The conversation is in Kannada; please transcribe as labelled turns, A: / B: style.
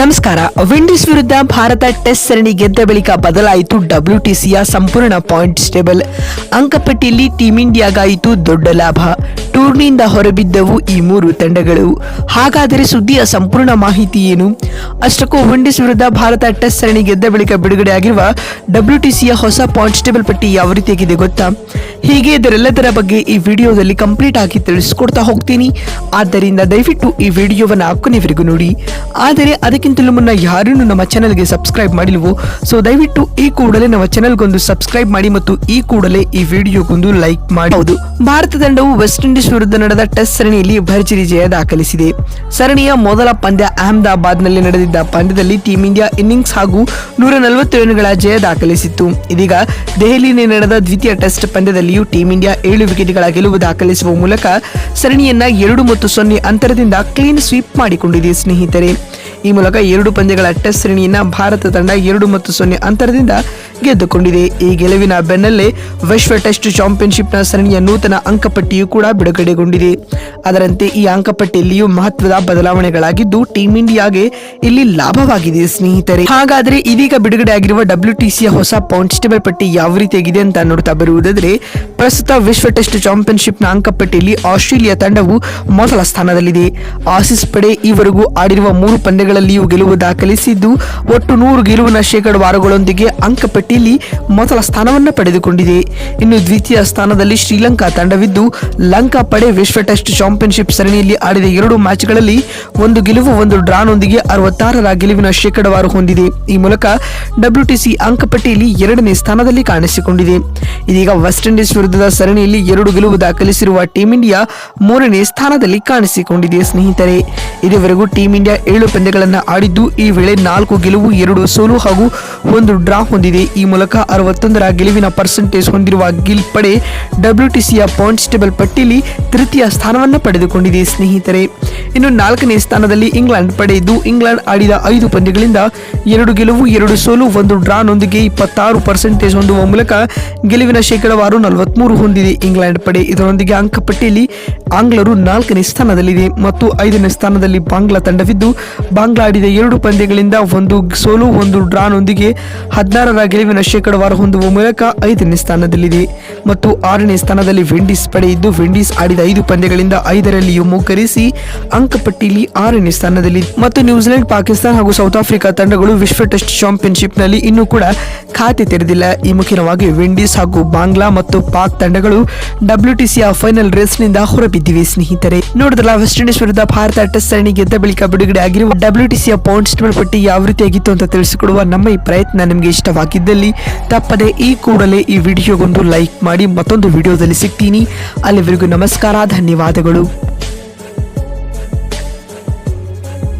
A: ನಮಸ್ಕಾರ. ವಿಂಡೀಸ್ ವಿರುದ್ಧ ಭಾರತ ಟೆಸ್ಟ್ ಸರಣಿ ಗೆದ್ದ ಬಳಿಕ ಬದಲಾಯಿತು ಡಬ್ಲ್ಯೂಟಿಸಿಯ ಸಂಪೂರ್ಣ ಪಾಯಿಂಟ್ ಟೇಬಲ್. ಅಂಕಪಟ್ಟಿಯಲ್ಲಿ ಟೀಂ ಇಂಡಿಯಾಗಾಯಿತು ದೊಡ್ಡ ಲಾಭ. ಟೂರ್ನಿಯಿಂದ ಹೊರಬಿದ್ದವು ಈ ಮೂರು ತಂಡಗಳು. ಹಾಗಾದರೆ ಸುದ್ದಿಯ ಸಂಪೂರ್ಣ ಮಾಹಿತಿ ಏನು? ಅಷ್ಟಕ್ಕೂ ವಿಂಡೀಸ್ ವಿರುದ್ಧ ಭಾರತ ಟೆಸ್ಟ್ ಸರಣಿ ಗೆದ್ದ ಬಳಿಕ ಬಿಡುಗಡೆಯಾಗಿರುವ ಡಬ್ಲ್ಯೂಟಿಸಿಯ ಹೊಸ ಪಾಯಿಂಟ್ ಟೇಬಲ್ ಪಟ್ಟಿ ಯಾವ ರೀತಿಯಾಗಿದೆ ಗೊತ್ತಾ? ಹೀಗೆ ಇದರೆಲ್ಲದರ ಬಗ್ಗೆ ಈ ವಿಡಿಯೋದಲ್ಲಿ ಕಂಪ್ಲೀಟ್ ಆಗಿ ತಿಳಿಸಿಕೊಡ್ತಾ ಹೋಗ್ತೀನಿ. ಆದ್ದರಿಂದ ದಯವಿಟ್ಟು ಈ ವಿಡಿಯೋವನ್ನು ಕೊನೆವರೆಗೂ ನೋಡಿ. ಆದರೆ ಅದಕ್ಕಿಂತಲೂ ಮುನ್ನ ಯಾರನ್ನು ನಮ್ಮ ಚಾನಲ್ಗೆ ಸಬ್ಸ್ಕ್ರೈಬ್ ಮಾಡಿಲ್ವೋ? ಸೊ ದಯವಿಟ್ಟು ಈ ಕೂಡಲೇ ನಮ್ಮ ಚಾನಲ್ಗೊಂದು ಸಬ್ಸ್ಕ್ರೈಬ್ ಮಾಡಿ ಮತ್ತು ಈ ಕೂಡಲೇ ಈ ವಿಡಿಯೋಗೊಂದು ಲೈಕ್ ಮಾಡಿ. ಭಾರತ ತಂಡವು ವೆಸ್ಟ್ ಇಂಡೀಸ್ ವಿರುದ್ಧ ನಡೆದ ಟೆಸ್ಟ್ ಸರಣಿಯಲ್ಲಿ ಭರ್ಜರಿ ಜಯ ದಾಖಲಿಸಿದೆ. ಸರಣಿಯ ಮೊದಲ ಪಂದ್ಯ ಅಹಮದಾಬಾದ್ನಲ್ಲಿ ನಡೆದಿದ್ದ ಪಂದ್ಯದಲ್ಲಿ ಟೀಂ ಇಂಡಿಯಾ ಇನ್ನಿಂಗ್ಸ್ ಹಾಗೂ ನೂರ ನಲವತ್ತು ರನ್ಗಳ ಜಯ ದಾಖಲಿಸಿತ್ತು. ಇದೀಗ ದೆಹಲಿಯಲ್ಲಿ ನಡೆದ ದ್ವಿತೀಯ ಟೆಸ್ಟ್ ಪಂದ್ಯದಲ್ಲಿಯೂ ಟೀಂ ಇಂಡಿಯಾ ಏಳು ವಿಕೆಟ್ಗಳ ಗೆಲುವು ದಾಖಲಿಸುವ ಮೂಲಕ ಸರಣಿಯನ್ನ ಎರಡು ಮತ್ತು ಸೊನ್ನೆ ಅಂತರದಿಂದ ಕ್ಲೀನ್ ಸ್ವೀಪ್ ಮಾಡಿಕೊಂಡಿದೆ ಸ್ನೇಹಿತರೆ. ಈ ಮೂಲಕ ಎರಡು ಪಂದ್ಯಗಳ ಟೆಸ್ಟ್ ಸರಣಿಯನ್ನ ಭಾರತ ತಂಡ ಎರಡು ಮತ್ತು ಸೊನ್ನೆ ಅಂತರದಿಂದ ಗೆದ್ದುಕೊಂಡಿದೆ. ಈ ಗೆಲುವಿನ ಬೆನ್ನಲ್ಲೇ ವಿಶ್ವ ಟೆಸ್ಟ್ ಚಾಂಪಿಯನ್ಶಿಪ್ನ ಸರಣಿಯ ನೂತನ ಅಂಕಪಟ್ಟಿಯೂ ಕೂಡ ಬಿಡುಗಡೆಗೊಂಡಿದೆ. ಅದರಂತೆ ಈ ಅಂಕಪಟ್ಟಿಯಲ್ಲಿಯೂ ಮಹತ್ವದ ಬದಲಾವಣೆಗಳಾಗಿದ್ದು, ಟೀಂ ಇಂಡಿಯಾಗೆ ಇಲ್ಲಿ ಲಾಭವಾಗಿದೆ ಸ್ನೇಹಿತರೆ. ಹಾಗಾದ್ರೆ ಇದೀಗ ಬಿಡುಗಡೆಯಾಗಿರುವ ಡಬ್ಲ್ಯೂ ಟಿಸಿಯ ಹೊಸ ಪಾಯಿಂಟ್ಸ್ ಪಟ್ಟಿ ಯಾವ ರೀತಿಯಾಗಿದೆ ಅಂತ ನೋಡ್ತಾ ಬರುವುದಾದ್ರೆ, ಪ್ರಸ್ತುತ ವಿಶ್ವ ಟೆಸ್ಟ್ ಚಾಂಪಿಯನ್ಶಿಪ್ನ ಅಂಕಪಟ್ಟಿಯಲ್ಲಿ ಆಸ್ಟ್ರೇಲಿಯಾ ತಂಡವು ಮೊದಲ ಸ್ಥಾನದಲ್ಲಿದೆ. ಆಸಿಸ್ ಪಡೆ ಈವರೆಗೂ ಆಡಿರುವ ಮೂರು ಪಂದ್ಯಗಳಲ್ಲಿಯೂ ಗೆಲುವು ದಾಖಲಿಸಿದ್ದು, ಒಟ್ಟು ನೂರು ಗೆಲುವಿನ ಶೇಕಡವಾರುಗಳೊಂದಿಗೆ ಅಂಕಪಟ್ಟಿಯಲ್ಲಿ ಮೊದಲ ಸ್ಥಾನವನ್ನು ಪಡೆದುಕೊಂಡಿದೆ. ಇನ್ನು ದ್ವಿತೀಯ ಸ್ಥಾನದಲ್ಲಿ ಶ್ರೀಲಂಕಾ ತಂಡವಿದ್ದು, ಲಂಕಾ ಪಡೆ ವಿಶ್ವ ಟೆಸ್ಟ್ ಚಾಂಪಿಯನ್ಶಿಪ್ ಸರಣಿಯಲ್ಲಿ ಆಡಿದ ಎರಡು ಮ್ಯಾಚ್ಗಳಲ್ಲಿ ಒಂದು ಗೆಲುವು, ಒಂದು ಡ್ರಾನೊಂದಿಗೆ ಅರವತ್ತಾರರ ಗೆಲುವಿನ ಶೇಕಡವಾರು ಹೊಂದಿದೆ. ಈ ಮೂಲಕ ಡಬ್ಲ್ಯೂಟಿಸಿ ಅಂಕಪಟ್ಟಿಯಲ್ಲಿ ಎರಡನೇ ಸ್ಥಾನದಲ್ಲಿ ಕಾಣಿಸಿಕೊಂಡಿದೆ. ಇದೀಗ ವೆಸ್ಟ್ ಇಂಡೀಸ್ ವಿರುದ್ಧದ ಸರಣಿಯಲ್ಲಿ ಎರಡು ಗೆಲುವು ದಾಖಲಿಸಿರುವ ಟೀಂ ಇಂಡಿಯಾ ಮೂರನೇ ಸ್ಥಾನದಲ್ಲಿ ಕಾಣಿಸಿಕೊಂಡಿದೆ, ಸ್ನೇಹಿತರೆ. ಇದುವರೆಗೂ ಟೀಂ ಇಂಡಿಯಾ ಏಳು ಪಂದ್ಯಗಳನ್ನು ಆಡಿದ್ದು, ಈ ವೇಳೆ ನಾಲ್ಕು ಗೆಲುವು, ಎರಡು ಸೋಲು ಹಾಗೂ ಒಂದು ಡ್ರಾ ಹೊಂದಿದೆ. ಈ ಮೂಲಕ ಅರವತ್ತೊಂದರ ಗೆಲುವಿನ ಪರ್ಸೆಂಟೇಜ್ ಹೊಂದಿರುವ ಗಿಲ್ ಪಡೆ ಡಬ್ಲ್ಯೂಟಿಸಿಯ ಪಾಯಿಂಟ್ಸ್ ಟೇಬಲ್ ಪಟ್ಟಿಯಲ್ಲಿ ತೃತೀಯ ಸ್ಥಾನವನ್ನು ಪಡೆದುಕೊಂಡಿದೆ. ಸ್ನೇಹಿತರೆ ಇನ್ನು ನಾಲ್ಕನೇ ಸ್ಥಾನದಲ್ಲಿ ಇಂಗ್ಲೆಂಡ್ ಪಡೆ ಇದ್ದು ಇಂಗ್ಲೆಂಡ್ ಆಡಿದ ಐದು ಪಂದ್ಯಗಳಿಂದ ಎರಡು ಗೆಲುವು, ಎರಡು ಸೋಲು, ಒಂದು ಡ್ರಾನೊಂದಿಗೆ ಇಪ್ಪತ್ತಾರು ಪರ್ಸೆಂಟೇಜ್ ಹೊಂದುವ ಮೂಲಕ ಗೆಲುವಿನ ಶೇಕಡವಾರು ನಲವತ್ಮೂರು ಹೊಂದಿದೆ ಇಂಗ್ಲೆಂಡ್ ಪಡೆ. ಇದರೊಂದಿಗೆ ಅಂಕಪಟ್ಟಿಯಲ್ಲಿ ಆಂಗ್ಲರು ನಾಲ್ಕನೇ ಸ್ಥಾನದಲ್ಲಿದೆ ಮತ್ತು ಐದನೇ ಸ್ಥಾನದಲ್ಲಿ ಬಾಂಗ್ಲಾ ತಂಡವಿದ್ದು, ಬಾಂಗ್ಲಾ ಆಡಿದ ಎರಡು ಪಂದ್ಯಗಳಿಂದ ಒಂದು ಸೋಲು, ಒಂದು ಡ್ರಾನೊಂದಿಗೆ ಹದಿನಾರರ ಗೆಲುವಿನ ಶೇಕಡವಾರು ಹೊಂದುವ ಮೂಲಕ ಐದನೇ ಸ್ಥಾನದಲ್ಲಿದೆ. ಮತ್ತು ಆರನೇ ಸ್ಥಾನದಲ್ಲಿ ವಿಂಡೀಸ್ ಪಡೆಯಿದ್ದು, ವಿಂಡೀಸ್ ಆಡಿದ ಐದು ಪಂದ್ಯಗಳಿಂದ ಐದರಲ್ಲಿಯೂ ಮುಗ್ಗರಿಸಿ ಅಂಕಪಟ್ಟಿಯಲ್ಲಿ ಆರನೇ ಸ್ಥಾನದಲ್ಲಿ. ಮತ್ತು ನ್ಯೂಜಿಲೆಂಡ್, ಪಾಕಿಸ್ತಾನ ಹಾಗೂ ಸೌತ್ ಆಫ್ರಿಕಾ ತಂಡಗಳು ವಿಶ್ವ ಟೆಸ್ಟ್ ಚಾಂಪಿಯನ್ಶಿಪ್ನಲ್ಲಿ ಇನ್ನೂ ಕೂಡ ಖಾತೆ ತೆರೆದಿಲ್ಲ. ಈ ಮುಖ್ಯವಾಗಿ ವಿಂಡೀಸ್ ಹಾಗೂ ಬಾಂಗ್ಲಾ ಮತ್ತು ಪಾಕ್ ತಂಡಗಳು ಡಬ್ಲ್ಯೂಟಿಸಿಯ ಫೈನಲ್ ರೇಸ್ನಿಂದ ಹೊರಬಿದ್ದಿವೆ. ಸ್ನೇಹಿತರೆ, ನೋಡಿದ್ರಲ್ಲ, ವೆಸ್ಟ್ ಇಂಡೀಸ್ ವಿರುದ್ಧ ಭಾರತ ಟೆಸ್ಟ್ ಸರಣಿ ಗೆದ್ದ ಬಳಿಕ ಬಿಡುಗಡೆ ಆಗಿರುವ ಡಬ್ಲ್ಯೂಟಿಸಿಯ ಪಾಯಿಂಟ್ಸ್ ಪಟ್ಟಿ ಯಾವ ರೀತಿಯಾಗಿತ್ತು ಅಂತ ತಿಳಿಸಿಕೊಡುವ ನಮ್ಮ ಈ ಪ್ರಯತ್ನ ನಿಮಗೆ ಇಷ್ಟವಾಗಿದ್ದಲ್ಲಿ, ತಪ್ಪದೆ ಈ ಕೂಡಲೇ ಈ ವಿಡಿಯೋಗೊಂದು ಲೈಕ್ ಮಾಡಿ ಮತ್ತೊಂದು ವಿಡಿಯೋದಲ್ಲಿ ಸಿಗ್ತೀನಿ. ಅಲ್ಲಿವರೆಗೂ ನಮಸ್ಕಾರ, ಧನ್ಯವಾದಗಳು.